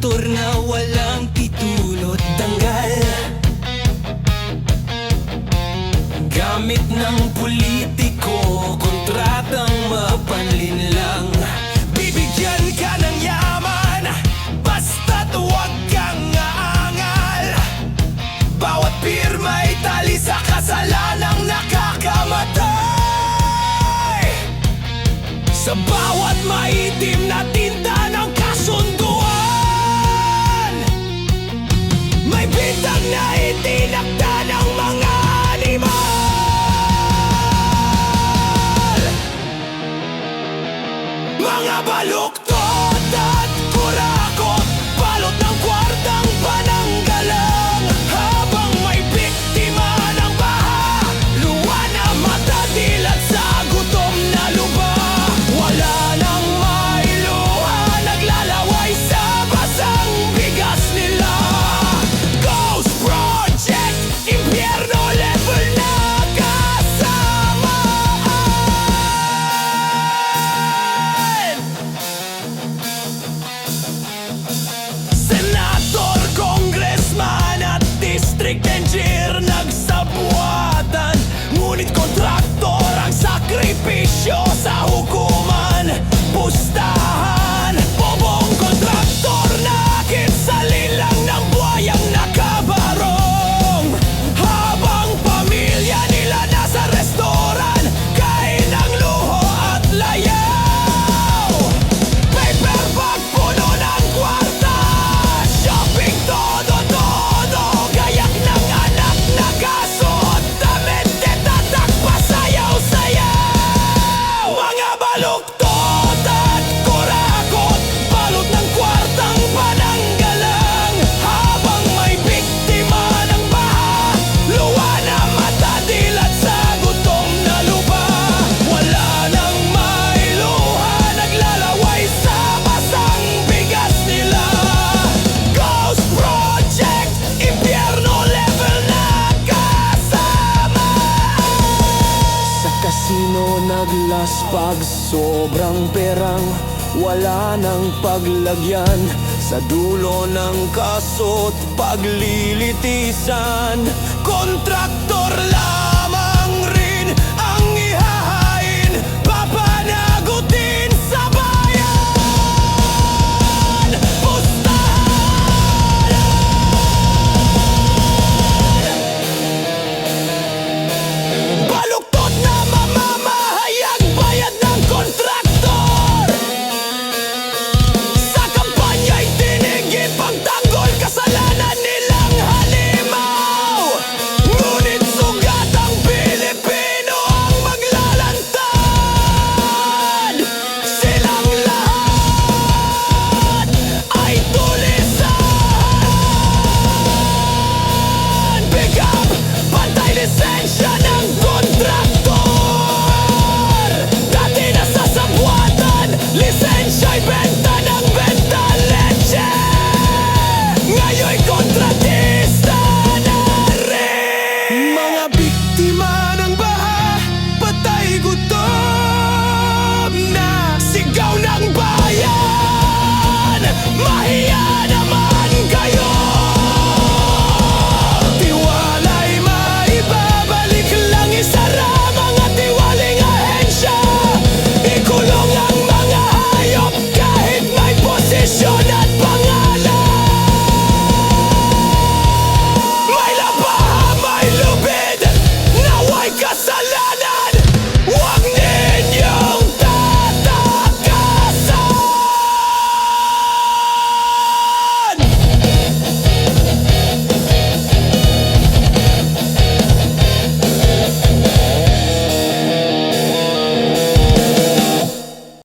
motor na walang pitulot tanggal. Gamit ng politiko, kontratang mapanlin lang Bibigyan ka ng yaman, basta't huwag kang aangal. Bawat pirma ay tali sa kasalanang nakakamatay. Sa bawat maitim na вдруг кто Muntik din cheer, nagsabwatan. Ngunit kontraktor ang sakripisyo. oras pag sobrang perang Wala nang paglagyan. Sa dulo ng kasot paglilitisan Kontraktor I'll be